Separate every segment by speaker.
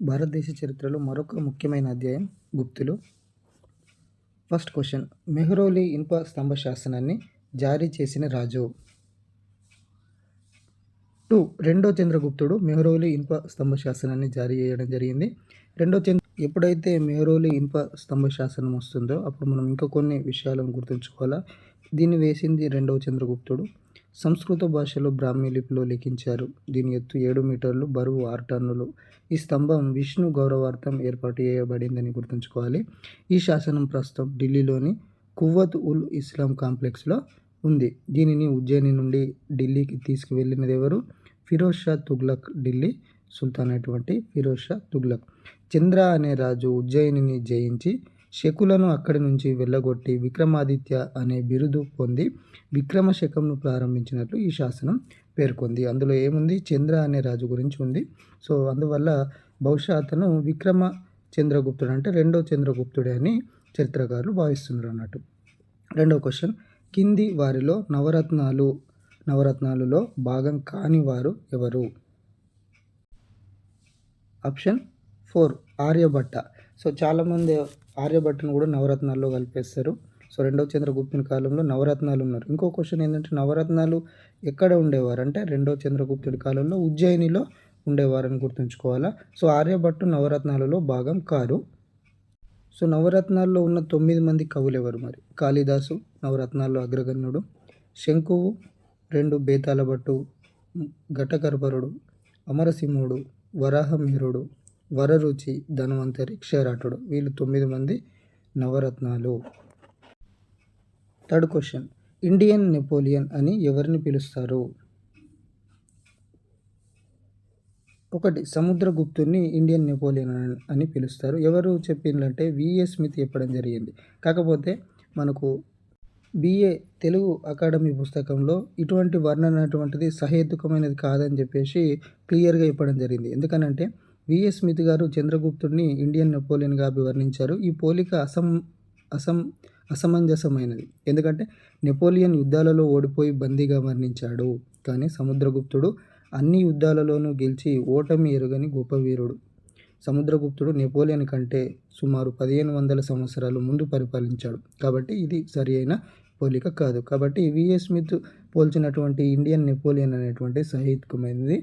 Speaker 1: భారతదేశ చరిత్రలో మరొక ముఖ్యమైన అధ్యాయం గుప్తులు. ఫస్ట్ క్వశ్చన్ మెహ్రౌలి ఇనుప స్తంభ శాసనాన్ని జారీ చేసిన రాజు. టూ రెండో చంద్రగుప్తుడు మెహ్రౌలి ఇనుప స్తంభ శాసనాన్ని జారీ చేయడం జరిగింది. రెండో చంద్ర ఎప్పుడైతే మెహ్రౌలి ఇన్ప స్తంభ శాసనం వస్తుందో అప్పుడు మనం ఇంకా కొన్ని విషయాలను గుర్తుంచుకోవాలా? దీన్ని వేసింది రెండవ చంద్రగుప్తుడు. సంస్కృత భాషలో బ్రాహ్మీ లిపిలో లిఖించారు. దీని ఎత్తు ఏడు మీటర్లు బరువు ఆరు టన్నులు. ఈ స్తంభం విష్ణు గౌరవార్థం ఏర్పాటు చేయబడిందని గుర్తుంచుకోవాలి. ఈ శాసనం ప్రస్తుతం ఢిల్లీలోని కువ్వత్ ఉల్ ఇస్లాం కాంప్లెక్స్లో ఉంది. దీనిని ఉజ్జయిని నుండి ఢిల్లీకి తీసుకువెళ్ళినది ఎవరు? ఫిరోజ్ షా తుగ్లక్ ఢిల్లీ సుల్తాన్ అయినటువంటి ఫిరోజ్ షా తుగ్లక్. చంద్ర అనే రాజు ఉజ్జయినిని జయించి శకులను అక్కడి నుంచి వెళ్ళగొట్టి విక్రమాదిత్య అనే బిరుదు పొంది విక్రమ శకంను ప్రారంభించినట్లు ఈ శాసనం పేర్కొంది. అందులో ఏముంది? చంద్ర అనే రాజు గురించి ఉంది. సో అందువల్ల బహుశా అతను విక్రమ చంద్రగుప్తుడు అంటే రెండో చంద్రగుప్తుడే అని చరిత్రకారులు భావిస్తున్నారు అన్నట్టు. రెండో క్వశ్చన్. కింది వారిలో నవరత్నాలు నవరత్నాలులో భాగం కాని వారు ఎవరు? Option four. ఆర్యభట్ట. సో చాలామంది ఆర్యభట్టను కూడా నవరత్నాల్లో కలిపేస్తారు. సో రెండవ చంద్రగుప్తుని కాలంలో నవరత్నాలు ఉన్నారు. ఇంకో క్వశ్చన్ ఏంటంటే నవరత్నాలు ఎక్కడ ఉండేవారు? అంటే రెండవ చంద్రగుప్తుడి కాలంలో ఉజ్జయినిలో ఉండేవారని గుర్తుంచుకోవాలా? సో ఆర్యభట్టు నవరత్నాలలో భాగం కారు. సో నవరత్నాల్లో ఉన్న తొమ్మిది మంది కవులు ఎవరు మరి? కాళిదాసు నవరత్నాల్లో అగ్రగణ్యుడు. శంకువు రెండు బేతాళ భట్టు ఘటకర్పరుడు. అమరసింహుడు వరాహమిహిరుడు వరరుచి ధనవంతరి క్షయరాటుడు వీళ్ళు తొమ్మిది మంది నవరత్నాలు. Third question. ఇండియన్ నెపోలియన్ అని ఎవరిని పిలుస్తారు? ఒకటి సముద్రగుప్తుని ఇండియన్ నెపోలియన్ అని- అని పిలుస్తారు. ఎవరు చెప్పిందంటే విఏ స్మిత్ చెప్పడం జరిగింది. కాకపోతే మనకు బిఏ తెలుగు అకాడమీ పుస్తకంలో ఇటువంటి వర్ణన అటువంటిది సహేతుకమైనది కాదని చెప్పేసి క్లియర్గా చెప్పడం జరిగింది. ఎందుకనంటే విఎస్ స్మిత్ గారు చంద్రగుప్తుడిని ఇండియన్ నెపోలియన్గా అభివర్ణించారు. ఈ పోలిక అసం అసం అసమంజసమైనది. ఎందుకంటే నెపోలియన్ యుద్ధాలలో ఓడిపోయి బందీగా మరణించాడు. కానీ సముద్రగుప్తుడు అన్ని యుద్ధాలలోనూ గెలిచి ఓటమి ఎరుగని గొప్ప వీరుడు. సముద్రగుప్తుడు నెపోలియన్ కంటే సుమారు పదిహేను వందల సంవత్సరాలు ముందు పరిపాలించాడు. కాబట్టి ఇది సరి అయిన పోలిక కాదు. కాబట్టి విఎస్ స్మిత్ పోల్చినటువంటి ఇండియన్ నెపోలియన్ అనేటువంటి సహేతుకమైనది.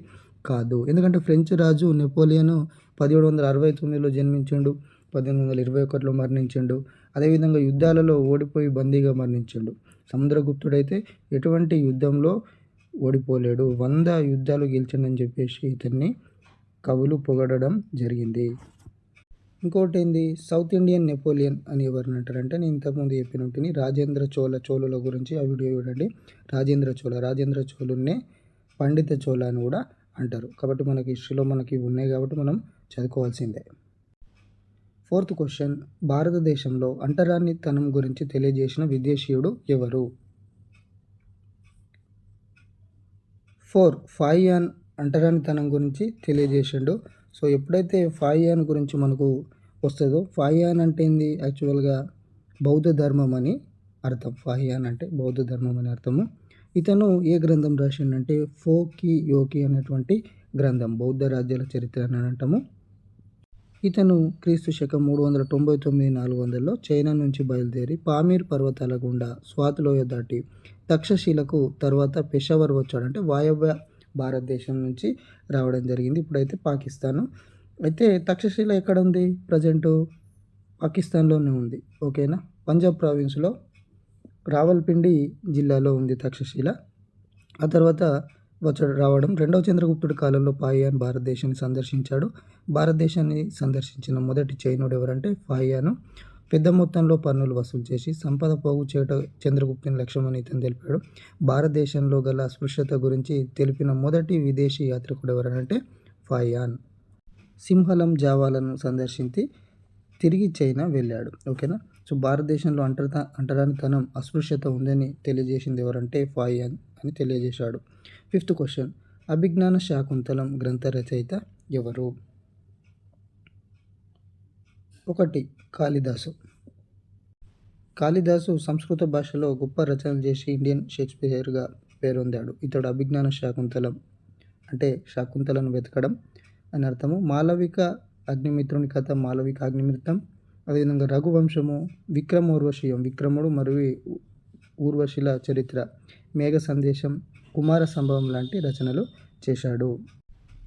Speaker 1: కాదు. ఎందుకంటే ఫ్రెంచ్ రాజు నెపోలియన్ పదిహేడు వందల అరవై తొమ్మిదిలో జన్మించిండు పద్దెనిమిది వందల ఇరవై ఒకటిలో మరణించిండు అదేవిధంగా యుద్ధాలలో ఓడిపోయి బందీగా మరణించిండు. సముద్రగుప్తుడైతే ఎటువంటి యుద్ధంలో ఓడిపోలేడు. వంద యుద్ధాలు గెలిచిండని చెప్పేసి ఇతన్ని కవులు పొగడడం జరిగింది. ఇంకోటి ఏంది సౌత్ ఇండియన్ నెపోలియన్ అని ఎవరిని అంటారంటే నేను ఇంతకుముందు చెప్పినట్టుని రాజేంద్ర చోళ చోళుల గురించి ఆ వీడియో చూడండి. రాజేంద్ర చోళ. రాజేంద్ర చోళున్నే పండిత చోళ అని కూడా అంటారు. కాబట్టి మనకి హిస్టరీలో మనకి ఉన్నాయి కాబట్టి మనం చదువుకోవాల్సిందే. ఫోర్త్ క్వశ్చన్ భారతదేశంలో అంటరానితనం గురించి తెలియజేసిన విదేశీయుడు ఎవరు? ఫోర్ ఫాయియాన్ అంటరానితనం గురించి తెలియజేసిండు. సో ఎప్పుడైతే ఫాయియాన్ గురించి మనకు వస్తుందో ఫాయియాన్ అంటే ఏంది? యాక్చువల్గా బౌద్ధ ధర్మం అని అర్థం. ఫాయియాన్ అంటే బౌద్ధ ధర్మం అని అర్థము. ఇతను ఏ గ్రంథం రాసిండంటే ఫోకి యోకి అనేటువంటి గ్రంథం బౌద్ధ రాజ్యాల చరిత్ర అని అంటాము. ఇతను క్రీస్తు శకం మూడు వందల తొంభై తొమ్మిది నాలుగు వందలలో చైనా నుంచి బయలుదేరి పామీర్ పర్వతాల గుండా స్వాతిలోయ దాటి తక్షశిలకు తర్వాత పెషావర్ వచ్చాడంటే వాయవ్య భారతదేశం నుంచి రావడం జరిగింది. ఇప్పుడైతే పాకిస్తాన్. అయితే తక్షశిల ఎక్కడ ఉంది ప్రజెంటు పాకిస్తాన్లోనే ఉంది. ఓకేనా? పంజాబ్ ప్రావిన్స్లో రావల్పిండి జిల్లాలో ఉంది తక్షశిల. ఆ తర్వాత వచ్చాడు రావడం రెండవ చంద్రగుప్తుడి కాలంలో ఫాయాన్ భారతదేశాన్ని సందర్శించాడు. భారతదేశాన్ని సందర్శించిన మొదటి చైనుడు ఎవరంటే ఫాయాను పెద్ద మొత్తంలో పన్నులు వసూలు చేసి సంపద పోగు చేయట చంద్రగుప్తుని లక్ష్యమని ఇతను తెలిపాడు. భారతదేశంలో గల అస్పృశ్యత గురించి తెలిపిన మొదటి విదేశీ యాత్రికుడు ఎవరంటే ఫాయాన్ సింహలం జావాలను సందర్శించి తిరిగి చైనా వెళ్ళాడు. ఓకేనా? సో భారతదేశంలో అంటరా అంటరానితనం అస్పృశ్యత ఉందని తెలియజేసింది ఎవరంటే ఫాయి అని తెలియజేశాడు. Fifth question. అభిజ్ఞాన శాకుంతలం గ్రంథ రచయిత ఎవరు? ఒకటి. కాళిదాసు. కాళిదాసు సంస్కృత భాషలో గొప్ప రచనలు చేసి ఇండియన్ షేక్స్పియర్గా పేరొందాడు. ఇతడు అభిజ్ఞాన శాకుంతలం అంటే శాకుంతలను వెతకడం అని అర్థము. మాలవిక అగ్నిమిత్రుని కథ మాలవిక అగ్నిమిత్రం అదేవిధంగా రఘువంశము విక్రమ ఊర్వశీయం విక్రముడు మరియు ఊర్వశిల చరిత్ర మేఘ సందేశం కుమార సంభవం లాంటి రచనలు చేశాడు.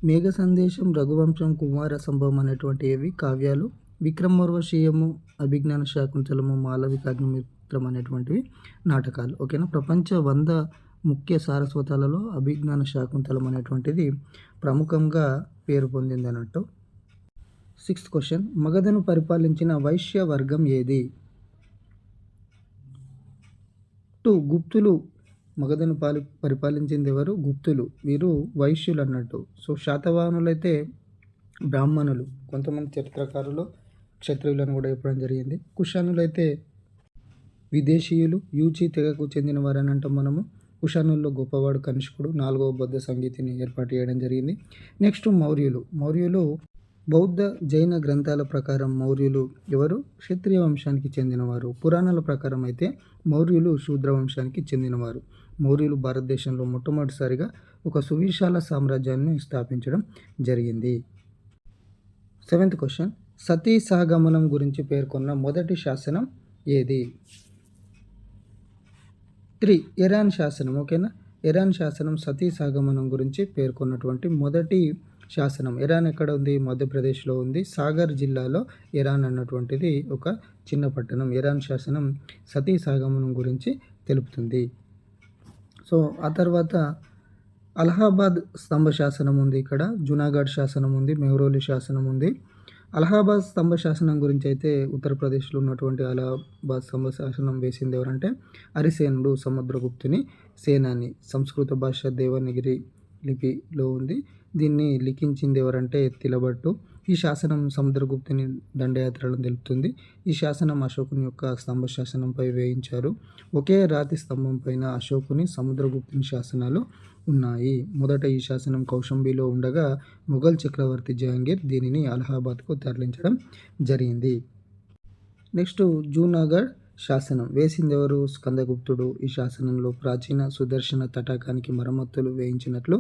Speaker 1: మేఘ సందేశం రఘువంశం కుమార సంభవం అనేటువంటివి కావ్యాలు. విక్రమోర్వశీయము అభిజ్ఞాన శాకుంతలము మాలవిక అగ్నిమిత్రం అనేటువంటివి నాటకాలు. ఓకేనా? ప్రపంచ వంద ముఖ్య సారస్వతాలలో అభిజ్ఞాన శాకుంతలం అనేటువంటిది ప్రముఖంగా పేరు పొందింది అన్నట్టు సిక్స్త్ క్వశ్చన్. మగధను పరిపాలించిన వైశ్య వర్గం ఏది? టూ గుప్తులు. మగధను పాలి పరిపాలించింది ఎవరు? గుప్తులు. వీరు వైశ్యులు అన్నట్టు. సో శాతవాహనులైతే బ్రాహ్మణులు. కొంతమంది చరిత్రకారులు క్షత్రియులను కూడా చెప్పడం జరిగింది. కుషానులైతే విదేశీయులు. యూచి తెగకు చెందిన వారని అంటాం మనము. కుషానుల్లో గొప్పవాడు కనిష్కుడు. నాలుగవ బౌద్ధ సంగీతిని ఏర్పాటు చేయడం జరిగింది. నెక్స్ట్ మౌర్యులు. మౌర్యులు బౌద్ధ జైన గ్రంథాల ప్రకారం మౌర్యులు ఎవరు? క్షత్రియ వంశానికి చెందినవారు. పురాణాల ప్రకారం అయితే మౌర్యులు శూద్ర వంశానికి చెందినవారు. మౌర్యులు భారతదేశంలో మొట్టమొదటిసారిగా ఒక సువిశాల సామ్రాజ్యాన్ని స్థాపించడం జరిగింది. Seventh question. సతీ సహగమనం గురించి పేర్కొన్న మొదటి శాసనం ఏది? త్రీ. ఇరాన్ శాసనం ఓకేనా? ఇరాన్ శాసనం సతీ సహగమనం గురించి పేర్కొన్నటువంటి మొదటి శాసనం. ఇరాన్ ఎక్కడ ఉంది? మధ్యప్రదేశ్లో ఉంది. సాగర్ జిల్లాలో ఇరాన్ అన్నటువంటిది ఒక చిన్న పట్టణం. ఇరాన్ శాసనం సతీ సాగమనం గురించి తెలుపుతుంది. సో ఆ తర్వాత అలహాబాద్ స్తంభ శాసనం ఉంది ఇక్కడ. జునాగఢ్ శాసనం ఉంది. మెహ్రోలి శాసనం ఉంది. అలహాబాద్ స్తంభ శాసనం గురించి అయితే ఉత్తరప్రదేశ్లో ఉన్నటువంటి అలహాబాద్ స్తంభ శాసనం వేసింది ఎవరంటే హరిసేనుడు సముద్రగుప్తుని సేనాని. సంస్కృత భాష దేవనగిరి లిపిలో ఉంది. దీన్ని లిఖించింది ఎవరంటే తిలబట్టు. ఈ శాసనం సముద్రగుప్తుని దండయాత్రలను తెలుపుతుంది. ఈ శాసనం అశోకుని యొక్క స్తంభ శాసనంపై వేయించారు. ఒకే రాతి స్తంభం పైన అశోకుని సముద్రగుప్తుని శాసనాలు ఉన్నాయి. మొదట ఈ శాసనం కౌశంబిలో ఉండగా మొఘల్ చక్రవర్తి జహాంగీర్ దీనిని అలహాబాద్కు తరలించడం జరిగింది. నెక్స్ట్ జూనాగఢ్ శాసనం. వేసింది ఎవరు స్కందగుప్తుడు. ఈ శాసనంలో ప్రాచీన సుదర్శన తటాకానికి మరమ్మతులు వేయించినట్లు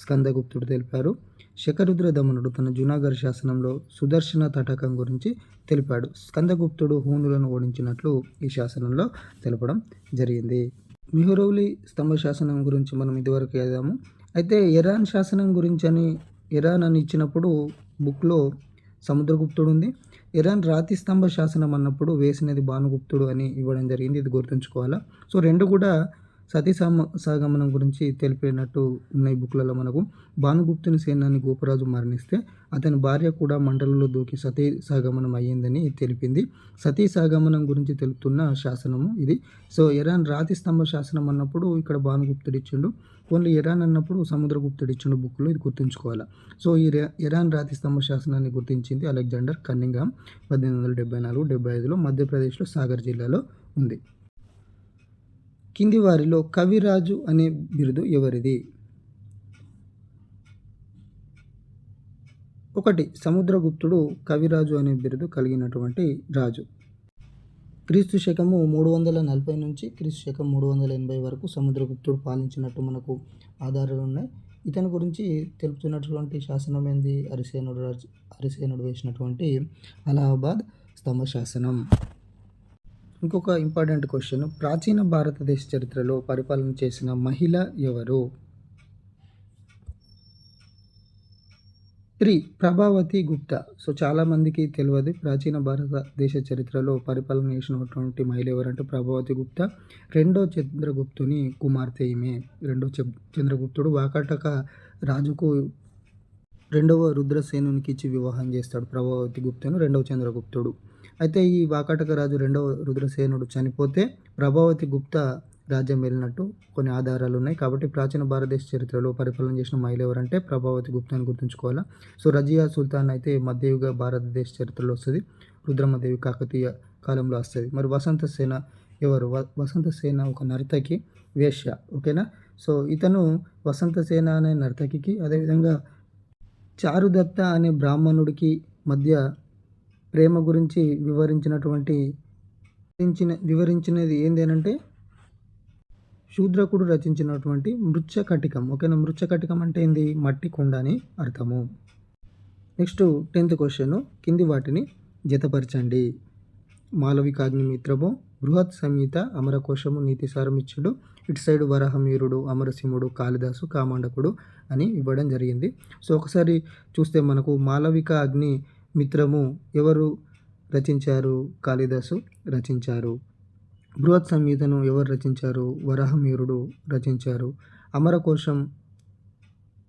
Speaker 1: స్కందగుప్తుడు తెలిపారు. శకరుద్ర దమనుడు తన జునాగర్ శాసనంలో సుదర్శన తటకం గురించి తెలిపాడు. స్కందగుప్తుడు హూనులను ఓడించినట్లు ఈ శాసనంలో తెలపడం జరిగింది. మిహురౌలి స్తంభ శాసనం గురించి మనం ఇదివరకు వెళ్దాము అయితే ఇరాన్ శాసనం గురించి అని ఇరాన్ అని ఇచ్చినప్పుడు బుక్లో సముద్రగుప్తుడు ఉంది. ఇరాన్ రాతి స్తంభ శాసనం అన్నప్పుడు వేసినది భానుగుప్తుడు అని ఇవ్వడం జరిగింది. ఇది గుర్తుంచుకోవాలా? సో రెండు కూడా సతీ సహగమనం సాగమనం గురించి తెలిపినట్టు ఉన్నాయి బుక్లలో మనకు. భానుగుప్తుని సేనాన్ని గోపరాజు మరణిస్తే అతని భార్య కూడా మండలంలో దూకి సతీ సాగమనం అయ్యిందని తెలిపింది. సతీ సాగమనం గురించి తెలుపుతున్న శాసనము ఇది. సో ఇరాన్ రాతి స్తంభ శాసనం అన్నప్పుడు ఇక్కడ భానుగుప్తుడు ఇచ్చిండు. ఓన్లీ ఇరాన్ అన్నప్పుడు సముద్రగుప్తుడు ఇచ్చిండు బుక్లో ఇది గుర్తుంచుకోవాలి. సో ఈ ఇరాన్ రాతి స్తంభ శాసనాన్ని గుర్తించింది అలెగ్జాండర్ కన్నింగామ్ పద్దెనిమిది వందల డెబ్బై నాలుగు డెబ్బై ఐదులో మధ్యప్రదేశ్లో సాగర్ జిల్లాలో ఉంది. కింది వారిలో కవిరాజు అనే బిరుదు ఎవరిది? ఒకటి సముద్రగుప్తుడు కవిరాజు అనే బిరుదు కలిగినటువంటి రాజు. క్రీస్తు శకము మూడు వందల నలభై నుంచి క్రీస్తు శకం మూడు వందల ఎనభై వరకు సముద్రగుప్తుడు పాలించినట్టు మనకు ఆధారాలు ఉన్నాయి. ఇతని గురించి తెలుపుతున్నటువంటి శాసనం ఏంది? అరిసేనుడు రాజు అరిసేనుడు వేసినటువంటి అలహాబాద్ స్తంభ శాసనం ఇంకొక ఇంపార్టెంట్ క్వశ్చన్. ప్రాచీన భారతదేశ చరిత్రలో పరిపాలన చేసిన మహిళ ఎవరు? త్రీ. ప్రభావతి గుప్తా. సో చాలామందికి తెలియదు. ప్రాచీన భారతదేశ చరిత్రలో పరిపాలన చేసినటువంటి మహిళ ఎవరంటే ప్రభావతి గుప్తా. రెండో చంద్రగుప్తుని కుమార్తె ఈమె. రెండో చంద్రగుప్తుడు వాకటక రాజుకు రెండవ రుద్రసేనునికి ఇచ్చి వివాహం చేస్తాడు ప్రభావతి గుప్తను. రెండవ చంద్రగుప్తుడు. అయితే ఈ వాకాటక రాజు రెండవ రుద్రసేనుడు చనిపోతే ప్రభావతి గుప్త రాజ్యం వెళ్ళినట్టు కొన్ని ఆధారాలు ఉన్నాయి. కాబట్టి ప్రాచీన భారతదేశ చరిత్రలో పరిపాలన చేసిన మహిళ ఎవరంటే ప్రభావతి గుప్తాని గుర్తుంచుకోవాలా? సో రజియా సుల్తాన్ అయితే మధ్యయుగ భారతదేశ చరిత్రలో వస్తుంది. రుద్రమదేవి కాకతీయ కాలంలో వస్తుంది. మరి వసంత సేన ఎవరు? వసంత సేన ఒక నర్తకి వేశ్య. ఓకేనా? సో ఇతను వసంత సేన అనే నర్తకికి అదేవిధంగా చారుదత్త అనే బ్రాహ్మణుడికి మధ్య ప్రేమ గురించి వివరించినటువంటి వివరించిన వివరించినది ఏంటి అంటే శూద్రకుడు రచించినటువంటి మృచ్చకటికం ఓకేనా? మృచ్చకటికం అంటే ఏంది? మట్టి కుండ అని అర్థము. Next tenth question. కింది వాటిని జతపరచండి. మాలవికాగ్నిమిత్రము బృహత్ సంహిత అమరకోశము నీతిసారమిచ్చుడు ఇటు సైడ్ వరహమీరుడు అమరసింహుడు కాళిదాసు కామాండకుడు అని ఇవ్వడం జరిగింది. సో ఒకసారి చూస్తే మనకు మాలవిక అగ్ని మిత్రము ఎవరు రచించారు? కాళిదాసు రచించారు. బృహత్ సంహితను ఎవరు రచించారు? వరాహమీరుడు రచించారు. అమరకోశం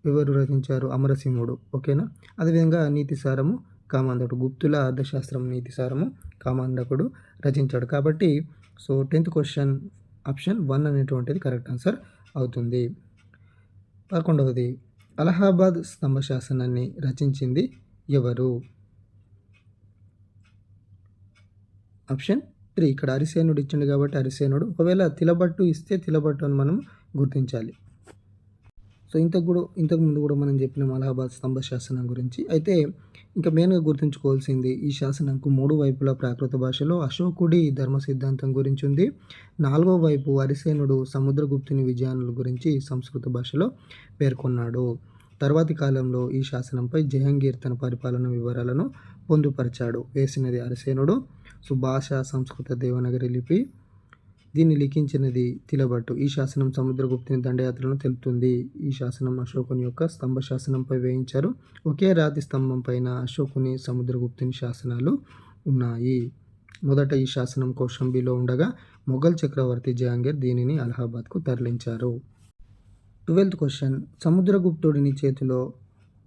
Speaker 1: ఎవరు రచించారు? అమరసింహుడు. ఓకేనా? అదేవిధంగా నీతిసారము కామాంధకుడు గుప్తుల అర్థశాస్త్రం నీతిసారము కామాంధకుడు రచించాడు. కాబట్టి so tenth question option one అనేటువంటిది కరెక్ట్ ఆన్సర్ అవుతుంది. పదకొండవది అలహాబాద్ స్తంభ శాసనాన్ని రచించింది ఎవరు? Option three. ఇక్కడ అరిసేనుడు ఇచ్చిండు కాబట్టి అరిసేనుడు. ఒకవేళ తిలబట్టు ఇస్తే తిలబట్టు అని మనం గుర్తించాలి. సో ఇంతకు కూడా ఇంతకు ముందు కూడా మనం చెప్పిన అలహాబాద్ స్తంభ శాసనం గురించి. అయితే ఇంకా మెయిన్గా గుర్తుంచుకోవాల్సింది ఈ శాసనంకు మూడు వైపుల ప్రాకృత భాషలో అశోకుడి ధర్మ సిద్ధాంతం గురించి ఉంది. నాలుగో వైపు అరిసేనుడు సముద్రగుప్తుని విజయానుల గురించి సంస్కృత భాషలో పేర్కొన్నాడు. తర్వాతి కాలంలో ఈ శాసనంపై జహంగీర్ తన పరిపాలన వివరాలను పొందుపరిచాడు. వేసినది అరిసేనుడు. సుభాష సంస్కృత దేవనగరి లిపి. దీన్ని లిఖించినది తిలబట్టు. ఈ శాసనం సముద్రగుప్తుని దండయాత్రను తెలుపుతుంది. ఈ శాసనం అశోకుని యొక్క స్తంభ శాసనంపై వేయించారు. ఒకే రాతి స్తంభం పైన అశోకుని సముద్రగుప్తుని శాసనాలు ఉన్నాయి. మొదట ఈ శాసనం కోశంబిలో ఉండగా మొఘల్ చక్రవర్తి జహాంగీర్ దీనిని అలహాబాద్కు తరలించారు. Twelfth question. సముద్రగుప్తుడిని చేతిలో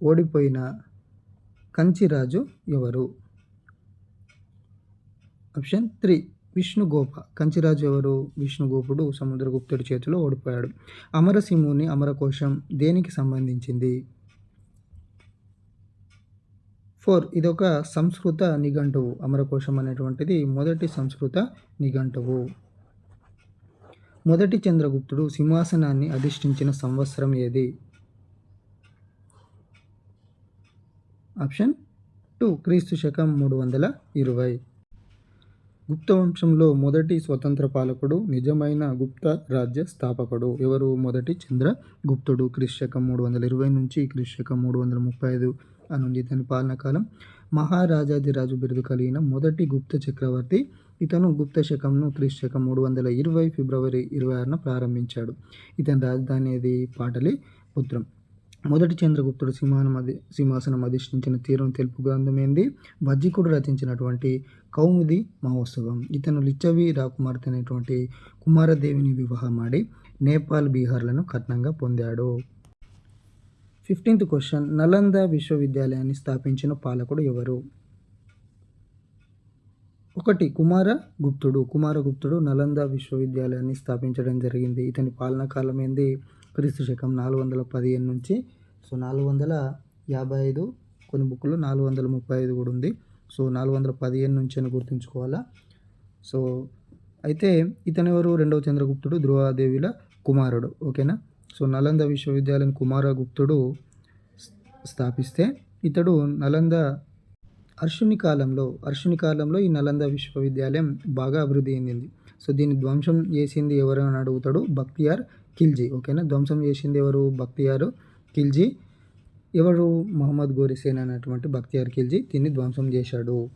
Speaker 1: ఓడిపోయిన కంచిరాజు ఎవరు? Option three. విష్ణుగోప. కంచిరాజు ఎవరు? విష్ణుగోపుడు సముద్రగుప్తుడి చేతిలో ఓడిపోయాడు. అమరసింహుని అమరకోశం దేనికి సంబంధించింది? ఫోర్. ఇదొక సంస్కృత నిఘంటువు. అమరకోశం అనేటువంటిది మొదటి సంస్కృత నిఘంటువు. మొదటి చంద్రగుప్తుడు సింహాసనాన్ని అధిష్ఠించిన సంవత్సరం ఏది? Option two. క్రీస్తు శకం మూడు వందల ఇరవై. గుప్త వంశంలో మొదటి స్వతంత్ర పాలకుడు నిజమైన గుప్త రాజ్య స్థాపకుడు. ఎవరు? మొదటి చంద్రగుప్తుడు క్రిశకం మూడు వందల ఇరవై నుంచి క్రిశకం మూడు వందల ముప్పై ఐదు అనుంది ఇతని పాలనకాలం మహారాజాదిరాజు బిరుదు కలిగిన మొదటి గుప్త చక్రవర్తి. ఇతను గుప్త శకంను క్రిశకం మూడు వందల ఇరవై ఫిబ్రవరి ఇరవై ఆరున ప్రారంభించాడు. ఇతని రాజధాని ఏది? పాటలి పుత్రం. మొదటి చంద్రగుప్తుడు సింహానం అధి సింహాసనం అధిష్ఠించిన తీరును తెలుపు గ్రంథమైంది. ఏంది రచించినటువంటి కౌముది మహోత్సవం. ఇతను లిచ్చవి రాకుమార్తె అనేటువంటి కుమారదేవిని వివాహమాడి నేపాల్ బీహార్లను కట్నంగా పొందాడు. Fifteenth question. నలంద విశ్వవిద్యాలయాన్ని స్థాపించిన పాలకుడు ఎవరు? ఒకటి. కుమారగుప్తుడు. కుమారగుప్తుడు నలంద విశ్వవిద్యాలయాన్ని స్థాపించడం జరిగింది. ఇతని పాలనా కాలం ఏంది క్రీస్తు శకం నాలుగు వందల పదిహేను నుంచి సో నాలుగు వందల యాభై ఐదు కొన్ని బుక్లు నాలుగు వందల ముప్పై ఐదు కూడా ఉంది. సో నాలుగు వందల పదిహేను నుంచి అని గుర్తుంచుకోవాలా? సో అయితే ఇతని ఎవరు? రెండవ చంద్రగుప్తుడు ధ్రువాదేవిల కుమారుడు. ఓకేనా? సో నలంద విశ్వవిద్యాలయం కుమారగుప్తుడు స్థాపిస్తే ఇతడు నలంద అర్షుని కాలంలో అర్షుని కాలంలో ఈ నలంద విశ్వవిద్యాలయం బాగా అభివృద్ధి చెందింది. సో దీన్ని ధ్వంసం చేసింది ఎవరని అడుగుతాడు? బక్తియార్ ఖిల్జీ ఓకేనా? ధ్వంసం చేసింది ఎవరు? భక్తియారు ఖిల్జీ ఎవరు? మహమ్మద్ గోరిసేన్ అనేటువంటి బక్తియార్ ఖిల్జీ దీన్ని ధ్వంసం చేశాడు.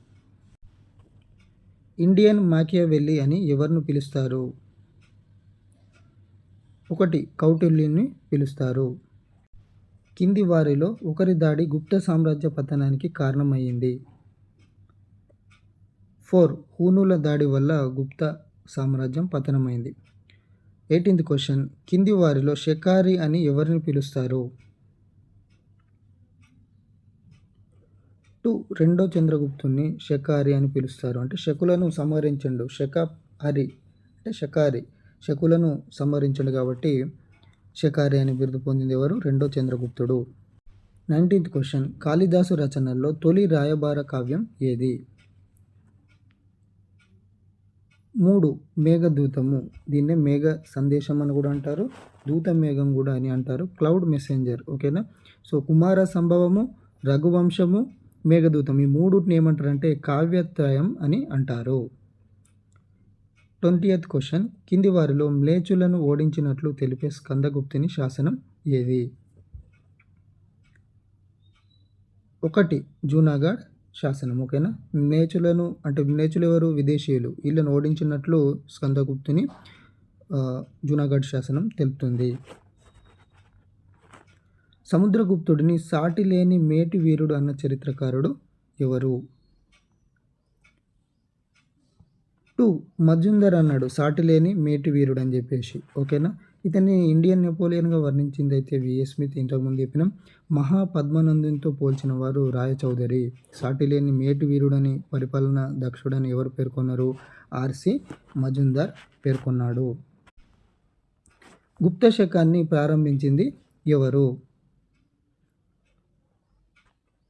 Speaker 1: ఇండియన్ మాకియావెల్లి అని ఎవరిని పిలుస్తారు? ఒకటి కౌటిల్యుని పిలుస్తారు. కింది వారిలో ఒకరి దాడి గుప్త సామ్రాజ్య పతనానికి కారణమయ్యింది. ఫోర్ హూనుల దాడి వల్ల గుప్త సామ్రాజ్యం పతనమైంది. Eighteenth question. కింది వారిలో షకారి అని ఎవరిని పిలుస్తారు? టూ రెండో చంద్రగుప్తుని షకారి అని పిలుస్తారు. అంటే శకులను సంహరించండు. షక హరి అంటే షకారి. శకులను సంహరించండు కాబట్టి షకారి అని బిరుదు పొందింది ఎవరు? రెండో చంద్రగుప్తుడు. Nineteenth question. కాళిదాసు రచనల్లో తొలి రాయబార కావ్యం ఏది? మూడు మేఘదూతము. దీన్నే మేఘ సందేశం అని కూడా అంటారు. దూత మేఘం కూడా అని అంటారు. Cloud messenger. ఓకేనా? సో కుమార సంభవము రఘువంశము మేఘదూతం ఈ మూడుని ఏమంటారంటే కావ్యత్రయం అని అంటారు. Twentieth question. కింది వారిలో మ్లేచులను ఓడించినట్లు తెలిపే స్కందగుప్తుని శాసనం ఏది? ఒకటి జూనాగఢ్. శాసనం ఓకేనా? నేచులను అంటే నేచులు ఎవరు? విదేశీయులు. వీళ్ళను ఓడించినట్లు స్కందగుప్తుని జూనాగఢ్ శాసనం తెలుపుతుంది. సముద్రగుప్తుడిని సాటి లేని మేటి వీరుడు అన్న చరిత్రకారుడు ఎవరు? టూ మజుందర్ అన్నాడు సాటి లేని మేటి వీరుడు అని చెప్పేసి ఓకేనా? ఇతన్ని ఇండియన్ నెపోలియన్గా వర్ణించింది అయితే విఎస్ స్మిత్ ఇంతకుముందు చెప్పినాం. మహాపద్మనందంతో పోల్చిన వారు రాయ చౌదరి. సాటి మేటి వీరుడని పరిపాలన దక్షుడని ఎవరు పేర్కొన్నారు? ఆర్సి మజుందార్ పేర్కొన్నాడు. గుప్త శకాన్ని ప్రారంభించింది ఎవరు?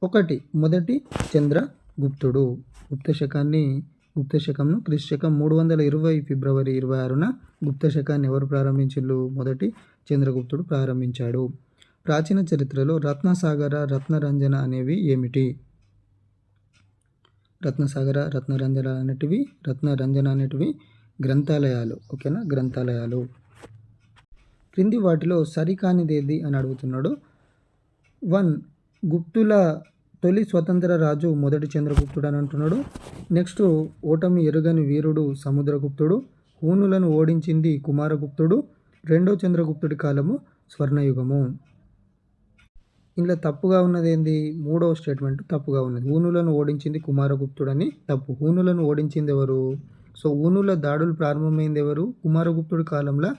Speaker 1: ఒకటి మొదటి చంద్రగుప్తుడు. గుప్త శకాన్ని గుప్త శకంను శకం మూడు వందల ఇరవై ఫిబ్రవరి ఇరవై ఆరున గుప్త శకాన్ని ఎవరు ప్రారంభించిల్లు? మొదటి చంద్రగుప్తుడు ప్రారంభించాడు. ప్రాచీన చరిత్రలో రత్నసాగర రత్నరంజన అనేవి ఏమిటి? రత్నసాగర రత్నరంజన అనేటివి రత్నరంజన అనేటివి గ్రంథాలయాలు ఓకేనా? గ్రంథాలయాలు. క్రింది వాటిలో సరికానిదేది అని అడుగుతున్నాడు. వన్ గుప్తుల తొలి స్వతంత్ర రాజు మొదటి చంద్రగుప్తుడు అని అంటున్నాడు. నెక్స్ట్ ఓటమి ఎరుగని వీరుడు సముద్రగుప్తుడు. హూనులను ఓడించింది కుమారగుప్తుడు. రెండో చంద్రగుప్తుడి కాలము స్వర్ణయుగము. ఇందులో తప్పుగా ఉన్నది ఏంది మూడవ స్టేట్మెంట్ తప్పుగా ఉన్నది. ఊనులను ఓడించింది కుమారగుప్తుడని తప్పు. ఊనులను ఓడించింది ఎవరు? సో ఊనుల దాడులు ప్రారంభమైంది ఎవరు? కుమారగుప్తుడి కాలంలో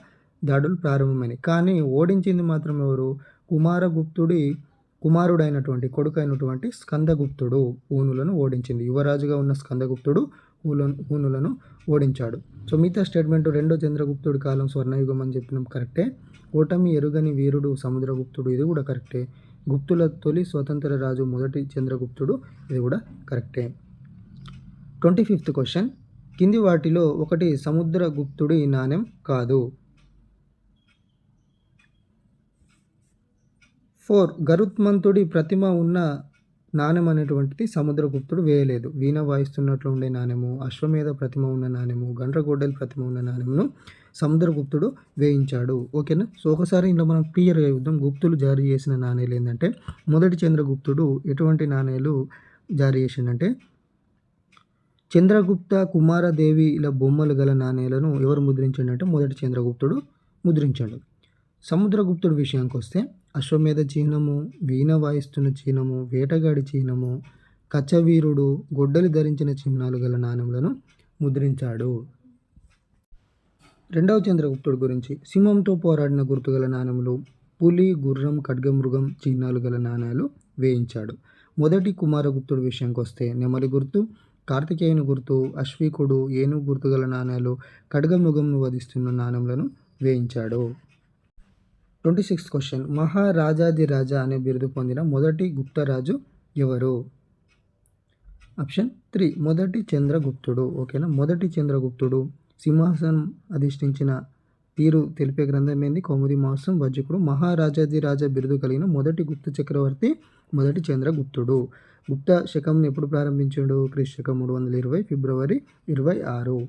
Speaker 1: దాడులు ప్రారంభమైనాయి. కానీ ఓడించింది మాత్రం ఎవరు? కుమారగుప్తుడి కుమారుడైనటువంటి కొడుకు అయినటువంటి స్కందగుప్తుడు ఊనులను ఓడించింది. యువరాజుగా ఉన్న స్కందగుప్తుడు ఊలను ఊనులను ఓడించాడు. సో మిగతా స్టేట్మెంట్ రెండో చంద్రగుప్తుడి కాలం స్వర్ణయుగం అని చెప్పినాం కరెక్టే. ఓటమి ఎరుగని వీరుడు సముద్రగుప్తుడు ఇది కూడా కరెక్టే. గుప్తుల తొలి స్వతంత్ర రాజు మొదటి చంద్రగుప్తుడు ఇది కూడా కరెక్టే. Twenty fifth question. కింది వాటిలో ఒకటి సముద్రగుప్తుడి నాణ్యం కాదు. ఫోర్ గరుత్మంతుడి ప్రతిమ ఉన్న నాణెం అనేటువంటిది సముద్రగుప్తుడు వేయలేదు. వీణ వాయిస్తున్నట్లు ఉండే నాణెము అశ్వమేధ ప్రతిమ ఉన్న నాణెము గండ్రగొడ్డలి ప్రతిమ ఉన్న నాణెమును సముద్రగుప్తుడు వేయించాడు. ఓకేనా? సో ఒకసారి ఇంట్లో మనం క్లియర్గా చూద్దాం. గుప్తులు జారీ చేసిన నాణేలు ఏంటంటే మొదటి చంద్రగుప్తుడు ఎటువంటి నాణేలు జారీ చేసిండంటే చంద్రగుప్త కుమారదేవి ఇలా బొమ్మలు గల నాణేలను ఎవరు ముద్రించాడంటే మొదటి చంద్రగుప్తుడు ముద్రించాడు. సముద్రగుప్తుడి విషయానికి వస్తే అశ్వమేధ చిహ్నము వీణ వాయిస్తున్న చిహ్నము వేటగాడి చిహ్నము కచ్చవీరుడు గొడ్డలి ధరించిన చిహ్నాలు గల నాణెములను ముద్రించాడు. రెండవ చంద్రగుప్తుడు గురించి. సింహంతో పోరాడిన గుర్తుగల నాణెములు పులి గుర్రం ఖడ్గమృగం చిహ్నాలు గల నాణ్యాలు వేయించాడు. మొదటి కుమారగుప్తుడి విషయానికి వస్తే నెమలి గుర్తు కార్తికేయుని గుర్తు అశ్వికుడు ఏనుగు గుర్తుగల నాణాలు ఖడ్గమృగంను వధిస్తున్న నాణెములను వేయించాడు. Twenty sixth question. మహారాజాది రాజా అనే బిరుదు పొందిన మొదటి గుప్తరాజు ఎవరు? Option three. మొదటి చంద్రగుప్తుడు. ఓకేనా? మొదటి చంద్రగుప్తుడు. సింహాసనం అధిష్ఠించిన తీరు తెలిపే గ్రంథం ఏంది? కౌముది మాసం వజ్రకుడు మహారాజాది రాజా బిరుదు కలిగిన మొదటి గుప్త చక్రవర్తి మొదటి చంద్రగుప్తుడు. గుప్త శకంను ఎప్పుడు ప్రారంభించాడు? క్రీస్తు శకం మూడు వందల ఇరవై ఫిబ్రవరి ఇరవై ఆరు.